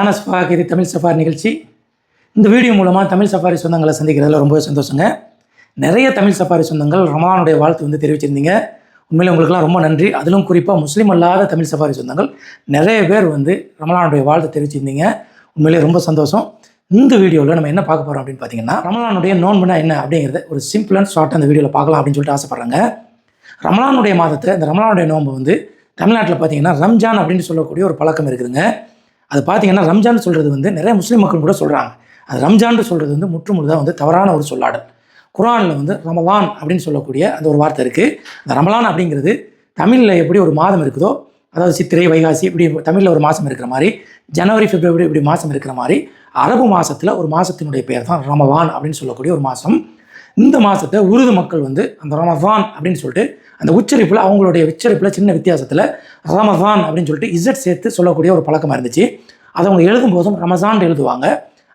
ஞான சஃபாக் இது தமிழ் சஃபார் நிகழ்ச்சி. இந்த வீடியோ மூலமாக தமிழ் சஃபாரி சொந்தங்களை சந்திக்கிறதுல ரொம்ப சந்தோஷங்க. நிறைய தமிழ் சஃபாரி சொந்தங்கள் ரமலானுடைய வாழ்த்து வந்து தெரிவிச்சிருந்தீங்க. உண்மையிலே உங்களுக்குலாம் ரொம்ப நன்றி. அதிலும் குறிப்பாக முஸ்லீம் அல்லாத தமிழ் சஃபாரி சொந்தங்கள் நிறைய பேர் வந்து ரமலானுடைய வாழ்த்து தெரிவிச்சிருந்தீங்க. உண்மையிலே ரொம்ப சந்தோஷம். இந்த வீடியோவில் நம்ம என்ன பார்க்க போகிறோம் அப்படின்னு பார்த்தீங்கன்னா ரமலானுடைய நோன்புனா என்ன அப்படிங்கிறத ஒரு சிம்பிள் அண்ட் ஷார்ட் அந்த வீடியோவில் பார்க்கலாம் அப்படின்னு சொல்லிட்டு ஆசைப்பட்றாங்க. ரமலானுடைய மாதத்தை இந்த ரமலானுடைய நோன்பு வந்து தமிழ்நாட்டில் பார்த்தீங்கன்னா ரம்ஜான் அப்படின்னு சொல்லக்கூடிய ஒரு பழக்கம் இருக்குதுங்க. அது பார்த்தீங்கன்னா ரம்ஜான் சொல்கிறது வந்து நிறைய முஸ்லீம் மக்கள் கூட சொல்கிறாங்க அது ரம்ஜான் சொல்கிறது வந்து முற்றுமுழுதாக வந்து தவறான ஒரு சொல்லாடல். குரானில் வந்து ரமலான் அப்படின்னு சொல்லக்கூடிய அந்த ஒரு வார்த்தை இருக்குது அந்த ரமலான் அப்படிங்கிறது தமிழில் எப்படி ஒரு மாதம் இருக்குதோ அதாவது சித்திரை வைகாசி இப்படி தமிழில் ஒரு மாதம் இருக்கிற மாதிரி ஜனவரி பிப்ரவரி இப்படி மாதம் இருக்கிற மாதிரி அரபு மாதத்தில் ஒரு மாதத்தினுடைய பெயர் தான் ரமலான் அப்படின்னு சொல்லக்கூடிய ஒரு மாதம் இந்த மாதத்தை உருது மக்கள் வந்து அந்த ரமதான் அப்படின்னு சொல்லிட்டு அந்த உச்சரிப்பில் அவங்களுடைய உச்சரிப்பில் சின்ன வித்தியாசத்தில் ரமதான் அப்படின்னு சொல்லிட்டு இசட் சேர்த்து சொல்லக்கூடிய ஒரு பழக்கமாக இருந்துச்சு. அதை அவங்க எழுதும் போதும் ரமசான் எழுதுவாங்க.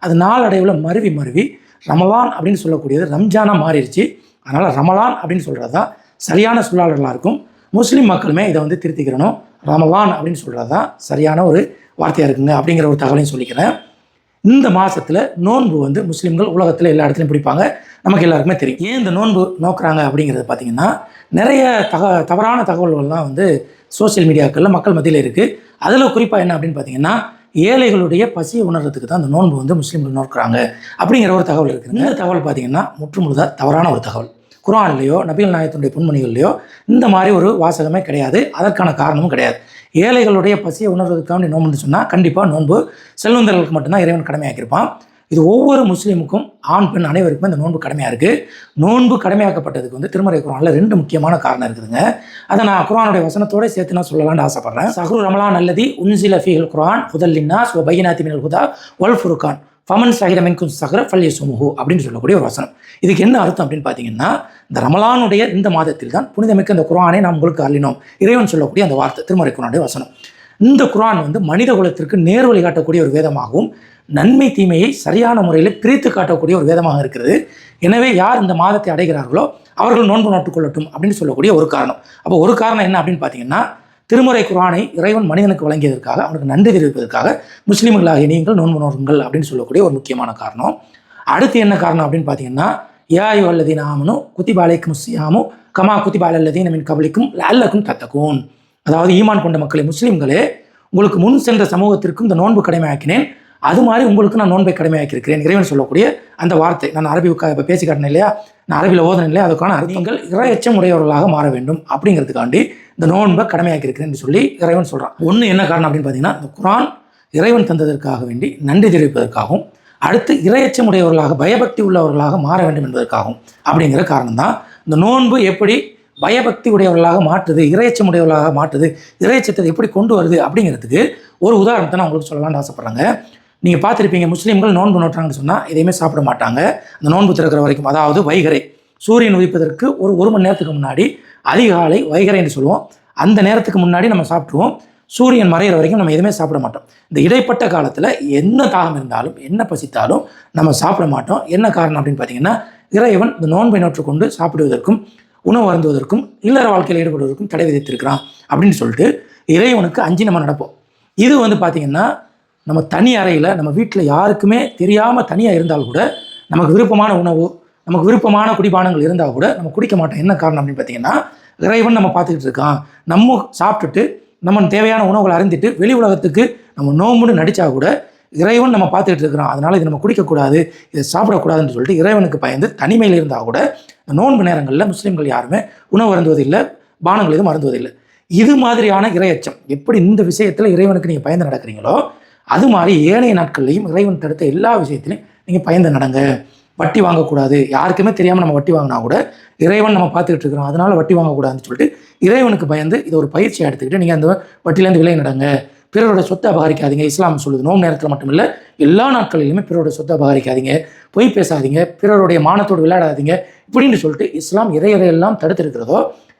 அது நாளடைவில் மருவி மருவி ரமலான் அப்படின்னு சொல்லக்கூடியது ரம்ஜானாக மாறிடுச்சு. அதனால் ரமலான் அப்படின்னு சொல்கிறது தான் சரியான சொல்லாளர்களாக இருக்கும். முஸ்லீம் மக்களுமே இதை வந்து திருத்திக்கிறணும். ரமலான் அப்படின்னு சொல்கிறது தான் சரியான ஒரு வார்த்தையாக இருக்குங்க அப்படிங்கிற ஒரு தகவலையும் சொல்லிக்கிறேன். இந்த மாதத்தில் நோன்பு வந்து முஸ்லீம்கள் உலகத்தில் எல்லா இடத்துலையும் பிடிப்பாங்க. நமக்கு எல்லாருக்குமே தெரியும். ஏன் இந்த நோன்பு நோக்குறாங்க அப்படிங்கிறது பார்த்தீங்கன்னா நிறைய தக தவறான தகவல்கள்லாம் வந்து சோஷியல் மீடியாக்களில் மக்கள் மத்தியில் இருக்குது அதில் குறிப்பாக என்ன அப்படின்னு பார்த்தீங்கன்னா ஏழைகளுடைய பசியை உணர்றதுக்கு தான் அந்த நோன்பு வந்து முஸ்லீம்கள் நோக்குறாங்க அப்படிங்கிற ஒரு தகவல் இருக்குது இந்த தகவல் பார்த்தீங்கன்னா முற்றுமுழுதாக தவறான ஒரு தகவல். குரான்லையோ நபிகள் நாயகத்தினுடைய பொன்மொழிகள்லையோ இந்த மாதிரி ஒரு வாசகமே கிடையாது. அதற்கான காரணமும் கிடையாது. ஏழைகளுடைய பசியை உணர்வதற்காக நோன்புன்னு சொன்னால் கண்டிப்பாக நோன்பு செல்வந்தர்களுக்கு மட்டும்தான் இறைவன் கடமையாக்கியிருப்பான். இது ஒவ்வொரு முஸ்லீமுக்கும் ஆண் பெண் அனைவருக்குமே இந்த நோன்பு கடமையாக இருக்குது நோன்பு கடமையாக்கப்பட்டதுக்கு வந்து திருமறை குரானில் ரெண்டு முக்கியமான காரணம் இருக்குதுங்க. அதை நான் குரானுடைய வசனத்தோட சேர்த்து நான் சொல்லலாம்னு ஆசைப்பட்றேன். சஹ்ரு ரமலான் அல்லதி உன்சில ஃபீஹல் குரான் ஹுதல்லின்னா ஸ்வ பையனாத்தி மினல் ஹுதா வல் ஃபுருகான். ஃபமன் சஹிர மின்கும் சஹர ஃபல் சுமுஹு அப்படின்னு சொல்லக்கூடிய ஒரு வசனம். இதுக்கு என்ன அர்த்தம் அப்படின்னு பார்த்தீங்கன்னா இந்த ரமலானுடைய இந்த மாதத்தில் தான் புனிதமிக்க இந்த குரானை நாம் உங்களுக்கு அள்ளினோம். இறைவன் சொல்லக்கூடிய அந்த வார்த்தை திருமறை குரானுடைய வசனம். இந்த குரான் வந்து மனித குலத்திற்கு நேர் வழி காட்டக்கூடிய ஒரு வேதமாகவும் நன்மை தீமையை சரியான முறையில் பிரித்து காட்டக்கூடிய ஒரு வேதமாக இருக்கிறது. எனவே யார் இந்த மாதத்தை அடைகிறார்களோ அவர்கள் நோன்பு நாட்டுக்கொள்ளட்டும் அப்படின்னு சொல்லக்கூடிய ஒரு காரணம். அப்போ ஒரு காரணம் என்ன அப்படின்னு பார்த்தீங்கன்னா திருமுறை குரானை இறைவன் மனிதனுக்கு வழங்கியதற்காக அவனுக்கு நன்றி தெரிவிப்பதற்காக முஸ்லீம்களாகிய நீங்கள் நோன்பு நோருங்கள் அப்படின்னு சொல்லக்கூடிய ஒரு முக்கியமான காரணம். அடுத்து என்ன காரணம் அப்படின்னு பார்த்தீங்கன்னா ஏஐ அல்லதீன் ஆமனும் குத்திபாலைக்கும் சியாமும் கமா குத்திபால் அல்லதீன் மீன் கபலிக்கும் அல்லக்கும் தத்தக்கும் அதாவது ஈமான் கொண்ட மக்களை முஸ்லீம்களே உங்களுக்கு முன் சென்ற சமூகத்திற்கும் இந்த நோன்பு கடமையாக்கினேன். அது மாதிரி உங்களுக்கு நான் நோன்பை கடமையாக்கியிருக்கிறேன். இறைவன் சொல்லக்கூடிய அந்த வார்த்தை. நான் அரபி இப்போ பேசி காட்டினேன் இல்லையா? நான் அரபியில் ஓதனேன் இல்லையா? அதுக்கான அர்த்தங்கள் இறையச்சம் உடையவர்களாக மாற வேண்டும் அப்படிங்கிறதுக்காண்டி இந்த நோன்பை கடமையாக்கியிருக்கிறேன் சொல்லி இறைவன் சொல்கிறான் ஒன்று என்ன காரணம் அப்படின்னு பார்த்தீங்கன்னா இந்த குரான் இறைவன் தந்ததற்காக வேண்டி நன்றி தெரிவிப்பதற்காகவும் அடுத்து இரையச்சம் உடையவர்களாக பயபக்தி உள்ளவர்களாக மாற வேண்டும் என்பதற்காகவும் அப்படிங்கிற காரணம் தான் இந்த நோன்பு எப்படி பயபக்தி உடையவர்களாக மாற்றுது இரையச்சம் உடையவர்களாக மாற்றுது இரையச்சத்தை எப்படி கொண்டு வருது அப்படிங்கிறதுக்கு ஒரு உதாரணத்தை நான் உங்களுக்கு சொல்லலாம்னு ஆசைப்பட்றாங்க. நீங்கள் பார்த்துருப்பீங்க முஸ்லீம்கள் நோன்பு நோட்டுறாங்கன்னு சொன்னால் எதையுமே சாப்பிட மாட்டாங்க. அந்த நோன்பு திறக்கிற வரைக்கும் அதாவது வைகரை. சூரியன் உதிப்பதற்கு ஒரு ஒரு மணி நேரத்துக்கு முன்னாடி அதிகாலை வைகரைன்னு சொல்லுவோம். அந்த நேரத்துக்கு முன்னாடி நம்ம சாப்பிட்ருவோம் சூரியன் மறையிற வரைக்கும் நம்ம எதுவுமே சாப்பிட மாட்டோம். இந்த இடைப்பட்ட காலத்தில் என்ன தாகம் இருந்தாலும் என்ன பசித்தாலும் நம்ம சாப்பிட மாட்டோம். என்ன காரணம் அப்படின்னு பார்த்தீங்கன்னா இறைவன் இந்த நோன்பை நோற்றுக்கொண்டு சாப்பிடுவதற்கும் உணவு அருந்துவதற்கும் இல்லற வாழ்க்கையில் ஈடுபடுவதற்கும் தடை விதித்திருக்கிறான் அப்படின்னு சொல்லிட்டு இறைவனுக்கு அஞ்சு நம்ம நடப்போம். இது வந்து பார்த்திங்கன்னா நம்ம தனி அறையில் நம்ம வீட்டில் யாருக்குமே தெரியாமல் தனியாக இருந்தால் கூட நமக்கு விருப்பமான உணவு நமக்கு விருப்பமான குடிபானங்கள் இருந்தால் கூட நம்ம குடிக்க மாட்டோம். என்ன காரணம் அப்படின்னு பார்த்தீங்கன்னா இறைவன் நம்ம பார்த்துக்கிட்டு இருக்கான். நம்ம சாப்பிட்டுட்டு நம்ம தேவையான உணவுகளை அறிந்துட்டு வெளி உலகத்துக்கு நம்ம நோம்புன்னு நடித்தா கூட இறைவன் நம்ம பார்த்துட்டு இருக்கிறோம் அதனால் இது நம்ம குடிக்கக்கூடாது இதை சாப்பிடக்கூடாதுன்னு சொல்லிட்டு இறைவனுக்கு பயந்து தனிமையில் இருந்தால் கூட நோன்பு நேரங்களில் முஸ்லீம்கள் யாருமே உணவு அருந்துவதில்லை பானங்கள் எதுவும் அருந்துவதில்லை. இது மாதிரியான இறையச்சம் எப்படி இந்த விஷயத்தில் இறைவனுக்கு நீங்கள் பயந்து நடக்கிறீங்களோ அது மாதிரி ஏனைய நாட்கள்லையும் இறைவன் தடுத்த எல்லா விஷயத்திலையும் நீங்கள் பயந்து நடங்க. வட்டி வாங்கக்கூடாது. யாருக்குமே தெரியாமல் நம்ம வட்டி வாங்கினா கூட இறைவன் நம்ம பார்த்துக்கிட்டு இருக்கிறோம். அதனால் வட்டி வாங்கக்கூடாதுன்னு சொல்லிட்டு இறைவனுக்கு பயந்து இதை ஒரு பயிற்சியை எடுத்துக்கிட்டு நீங்கள் அந்த வட்டிலேருந்து விலை நடங்க. பிறரோட சொத்தை அபகரிக்காதீங்க. இஸ்லாம் சொல்லுது. நோம் நேரத்தில் மட்டுமில்லை எல்லா நாட்களிலுமே பிறரோட சொத்தை அபகரிக்காதீங்க. பொய் பேசாதீங்க. பிறருடைய மானத்தோடு விளையாடாதீங்க. இப்படின்னு சொல்லிட்டு இஸ்லாம் இறை இறையெல்லாம் தடுத்திருக்கிறதோ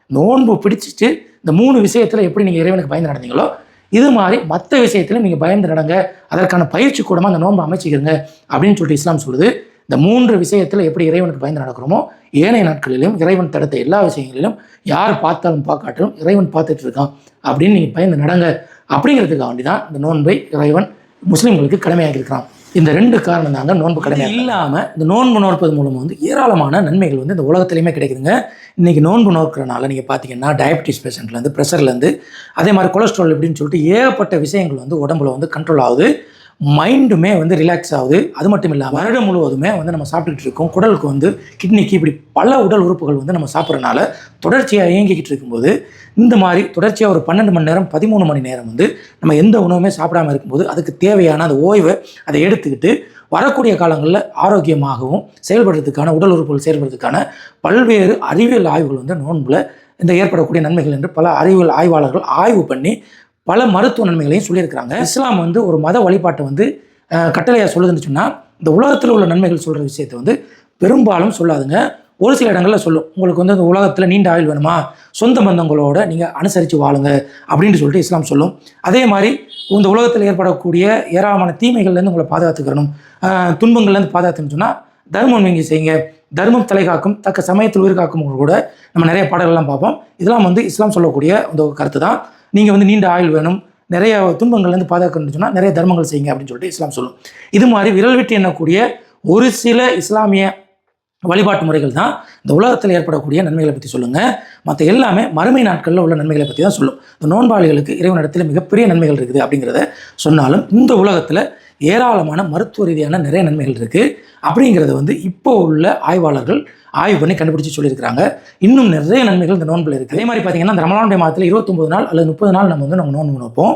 நோன்பு பிடிச்சிட்டு இந்த மூணு விஷயத்தில் எப்படி நீங்கள் இறைவனுக்கு பயந்து நடந்தீங்களோ இது மாதிரி மற்ற விஷயத்திலும் நீங்கள் பயந்து நடங்க. அதற்கான பயிற்சி கூடமாக அந்த நோன்பு அமைச்சிக்கிறங்க அப்படின்னு சொல்லிட்டு இஸ்லாம் சொல்லுது. இந்த மூன்று விஷயத்தில் எப்படி இறைவனுக்கு பயந்து நடக்கிறோமோ ஏனைய நாட்களிலும் இறைவன் தடுத்த எல்லா விஷயங்களிலும் யார் பார்த்தாலும் பார்க்காட்டிலும் இறைவன் பார்த்துட்டு இருக்கான் அப்படின்னு நீங்கள் பயந்து நடங்க. அப்படிங்கிறதுக்காக வேண்டி தான் இந்த நோன்பை இறைவன் முஸ்லீம்களுக்கு கடமையாகி இருக்கிறான் இந்த ரெண்டு காரணம் தாங்க நோன்பு கடமை இல்லாமல் இந்த நோன்பு நோற்பது மூலமாக வந்து ஏராளமான நன்மைகள் வந்து இந்த உலகத்துலையுமே கிடைக்குதுங்க. இன்றைக்கி நோன்பு நோக்கிறனால நீங்கள் பார்த்தீங்கன்னா டயபிட்டிஸ் பேஷண்ட்லேருந்து ப்ரெஷர்லேருந்து அதே மாதிரி கொலஸ்ட்ரால் இப்படின்னு சொல்லிட்டு ஏகப்பட்ட விஷயங்கள் வந்து உடம்புல வந்து கண்ட்ரோல் ஆகுது. மைண்டுமே வந்து ரிலாக்ஸ் ஆகுது. அது மட்டும் இல்லாமல் வருடம் முழுவதுமே வந்து நம்ம சாப்பிட்டுக்கிட்டு இருக்கோம். குடலுக்கு வந்து கிட்னிக்கு இப்படி பல உடல் உறுப்புகள் வந்து நம்ம சாப்பிட்றனால தொடர்ச்சியாக இயங்கிக்கிட்டு இருக்கும்போது இந்த மாதிரி தொடர்ச்சியாக ஒரு பன்னெண்டு மணி நேரம் பதிமூணு மணி நேரம் வந்து நம்ம எந்த உணவுமே சாப்பிடாம இருக்கும்போது அதுக்கு தேவையான அந்த ஓய்வை அதை எடுத்துக்கிட்டு வரக்கூடிய காலங்களில் ஆரோக்கியமாகவும் செயல்படுறதுக்கான உடல் உறுப்புகள் செயல்படுறதுக்கான பல்வேறு அறிவியல் ஆய்வுகள் வந்து நோன்பில் இந்த ஏற்படக்கூடிய நன்மைகள் என்று பல அறிவியல் ஆய்வாளர்கள் ஆய்வு பண்ணி பல மருத்துவ நன்மைகளையும் சொல்லியிருக்கிறாங்க. இஸ்லாம் வந்து ஒரு மத வழிபாட்டை வந்து கட்டளையாக சொல்லுதுன்னு சொன்னால் இந்த உலகத்தில் உள்ள நன்மைகள் சொல்கிற விஷயத்தை வந்து பெரும்பாலும் சொல்லாதுங்க. ஒரு சில இடங்களில் சொல்லும். உங்களுக்கு வந்து இந்த உலகத்தில் நீண்ட ஆயுள் வேணுமா? சொந்த பந்தங்களோட நீங்கள் அனுசரித்து வாழுங்க. அப்படின்னு சொல்லிட்டு இஸ்லாம் சொல்லும். அதே மாதிரி இந்த உலகத்தில் ஏற்படக்கூடிய ஏராளமான தீமைகள்லேருந்து உங்களை பாதுகாத்துக்கிறணும் துன்பங்கள்லேருந்து பாதுகாத்துன்னு சொன்னால் தர்மம் நீங்கள் செய்யுங்க. தர்மம் தலைகாக்கும் தக்க சமயத்தில் உயிர் காக்கும் கூட நம்ம நிறைய பாடல்கள்லாம் பார்ப்போம். இதெல்லாம் வந்து இஸ்லாம் சொல்லக்கூடிய அந்த ஒரு கருத்து தான். நீங்கள் வந்து நீண்ட ஆயுள் வேணும். நிறைய துன்பங்கள்லேருந்து பாதுகாக்கணும்னு சொன்னால் நிறைய தர்மங்கள் செய்யுங்க அப்படின்னு சொல்லிட்டு இஸ்லாம் சொல்லும். இது மாதிரி விரல் விட்டு எண்ணக்கூடிய ஒரு சில இஸ்லாமிய வழிபாட்டு முறைகள் தான் இந்த உலகத்தில் ஏற்படக்கூடிய நன்மைகளை பற்றி சொல்லுங்கள் மற்ற எல்லாமே மறுமை நாட்களில் உள்ள நன்மைகளை பற்றி தான் சொல்லும். இந்த நோன்பாளிகளுக்கு இறைவனிடத்தில் மிகப்பெரிய நன்மைகள் இருக்குது அப்படிங்கிறத சொன்னாலும் இந்த உலகத்தில் ஏராளமான மருத்துவ ரீதியான நிறைய நன்மைகள் இருக்குது அப்படிங்கிறத வந்து இப்போ உள்ள ஆய்வாளர்கள் ஆய்வு பண்ணி கண்டுபிடிச்சு சொல்லியிருக்காங்க இன்னும் நிறைய நன்மைகள் இந்த நோன்பில் இருக்குது அதே மாதிரி பார்த்தீங்கன்னா அந்த ரமலானுடைய மாதத்தில் இருபத்தொம்பது நாள் அல்லது முப்பது நாள் நம்ம வந்து நம்ம நோன்பு நோப்போம்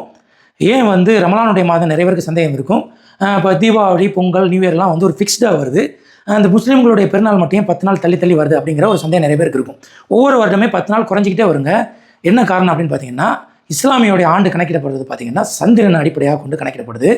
ஏன் வந்து ரமலானுடைய மாதம் நிறைய பேருக்கு சந்தேகம் இருக்கும்? இப்போ தீபாவளி பொங்கல் நியூ இயர்லாம் வந்து ஒரு ஃபிக்ஸ்டாக வருது. அந்த முஸ்லீம்களுடைய பெருநாள் மட்டும் பத்து நாள் தள்ளி தள்ளி வருது அப்படிங்கிற ஒரு சந்தேகம் நிறைய பேருக்கு இருக்கும். ஒவ்வொரு வருடமே பத்து நாள் குறைஞ்சிக்கிட்டே வருங்க. என்ன காரணம் அப்படின்னு பார்த்தீங்கன்னா இஸ்லாமியோடைய ஆண்டு கணக்கிடப்படுறது பார்த்தீங்கன்னா சந்திரன் அடிப்படையாக கொண்டு கணக்கிடப்படுது.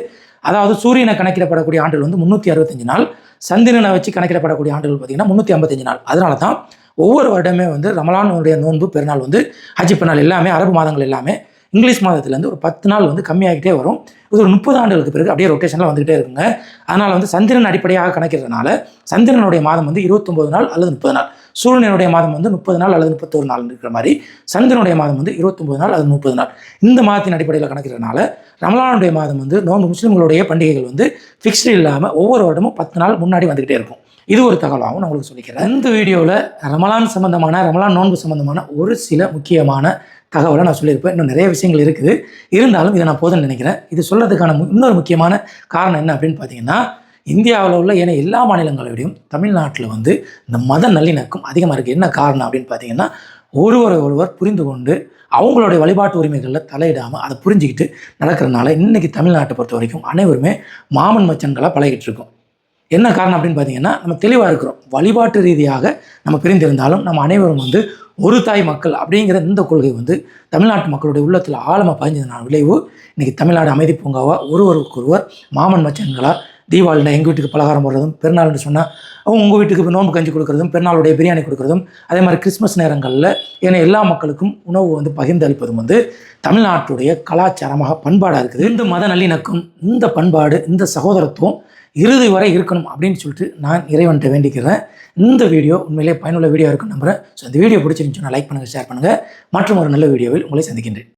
அதாவது சூரியனை கணக்கிடப்படக்கூடிய ஆண்டுகள் வந்து முந்நூற்றி அறுபத்தஞ்சு நாள் சந்திரனை வச்சு கணக்கிடப்படக்கூடிய ஆண்டுகள் பார்த்தீங்கன்னா முந்நூற்றி ஐம்பத்தஞ்சு நாள். அதனால தான் ஒவ்வொரு வருடமே வந்து ரமலானுடைய நோன்பு பெருநாள் வந்து ஹஜ்ஜி பெருநாள் எல்லாமே அரபு மாதங்கள் எல்லாமே இங்கிலீஷ் மாதத்துலேருந்து ஒரு பத்து நாள் வந்து கம்மியாகிட்டே வரும். இது ஒரு முப்பது ஆண்டுகளுக்கு பிறகு அப்படியே ரொட்டேஷனில் வந்துகிட்டே இருக்குங்க. அதனால் வந்து சந்திரன் அடிப்படையாக கணக்கிறதுனால சந்திரனுடைய மாதம் வந்து இருபத்தொம்பது நாள் அல்லது முப்பது நாள். சூரியனுடைய மாதம் வந்து முப்பது நாள் அல்லது முப்பத்தொரு நாள் இருக்கிற மாதிரி சந்திரனுடைய மாதம் வந்து இருபத்தொம்பது நாள் அல்லது முப்பது நாள். இந்த மாதத்தின் அடிப்படையில் கணக்கிறதுனால ரமலானுடைய மாதம் வந்து நோன்பு முஸ்லீம்களுடைய பண்டிகைகள் வந்து ஃபிக்ஸ்டு இல்லாமல் ஒவ்வொரு வருடமும் பத்து நாள் முன்னாடி வந்துகிட்டே இருக்கும். இது ஒரு தகவலாகவும் நான் உங்களுக்கு சொல்லிக்கிறேன். இந்த வீடியோவில் ரமலான் சம்பந்தமான ரமலான் நோன்பு சம்பந்தமான ஒரு சில முக்கியமான தகவலை நான் சொல்லியிருப்பேன். இன்னும் நிறைய விஷயங்கள் இருக்குது. இருந்தாலும் இதை நான் போதும்னு நினைக்கிறேன். இது சொல்கிறதுக்கான இன்னொரு முக்கியமான காரணம் என்ன அப்படின்னு பார்த்தீங்கன்னா இந்தியாவில் உள்ள ஏனைய எல்லா மாநிலங்களையும் தமிழ்நாட்டில் வந்து இந்த மத நல்லிணக்கம் அதிகமாக இருக்குது என்ன காரணம் அப்படின்னு பார்த்தீங்கன்னா ஒருவரை ஒருவர் புரிந்து கொண்டு அவங்களுடைய வழிபாட்டு உரிமைகளில் தலையிடாமல் அதை புரிஞ்சுக்கிட்டு நடக்கிறதுனால இன்றைக்கி தமிழ்நாட்டை பொறுத்த வரைக்கும் அனைவருமே மாமன் மச்சன்களாக பழகிட்டு இருக்கோம். என்ன காரணம் அப்படின்னு பார்த்தீங்கன்னா நம்ம தெளிவாக இருக்கிறோம். வழிபாட்டு ரீதியாக நம்ம பிரிந்திருந்தாலும் நம்ம அனைவரும் வந்து ஒரு தாய் மக்கள் அப்படிங்கிற இந்த கொள்கை வந்து தமிழ்நாட்டு மக்களுடைய உள்ளத்தில் ஆழமாக பதிஞ்சதுனால விளைவு இன்றைக்கி தமிழ்நாடு அமைதி பூங்காவாக ஒருவருக்கொருவர் மாமன் மச்சன்களாக தீபாவளினா எங்கள் வீட்டுக்கு பலகாரம் போடுறதும் பெருநாள்னு சொன்னால் அவங்க உங்கள் வீட்டுக்கு நோன்பு கஞ்சி கொடுக்குறதும் பெருநாளுடைய பிரியாணி கொடுக்குறதும் அதே மாதிரி கிறிஸ்மஸ் நேரங்களில் ஏன்னா எல்லா மக்களுக்கும் உணவு வந்து பகிர்ந்து அளிப்பதும் வந்து தமிழ்நாட்டுடைய கலாச்சாரமாக பண்பாடாக இருக்குது. இந்த மத நல்லிணக்கம் இந்த பண்பாடு இந்த சகோதரத்துவம் இறுதி வரை இருக்கணும் அப்படின்னு சொல்லிட்டு நான் இறைவன்கிட்ட வேண்டிக்கிறேன். இந்த வீடியோ உண்மையிலே பயனுள்ள வீடியோ இருக்குன்னு நம்புறேன். ஸோ இந்த வீடியோ பிடிச்சிருந்துச்சுன்னா லைக் பண்ணுங்கள் ஷேர் பண்ணுங்கள் மற்றும் ஒரு நல்ல வீடியோவில் உங்களை சந்திக்கின்றேன்.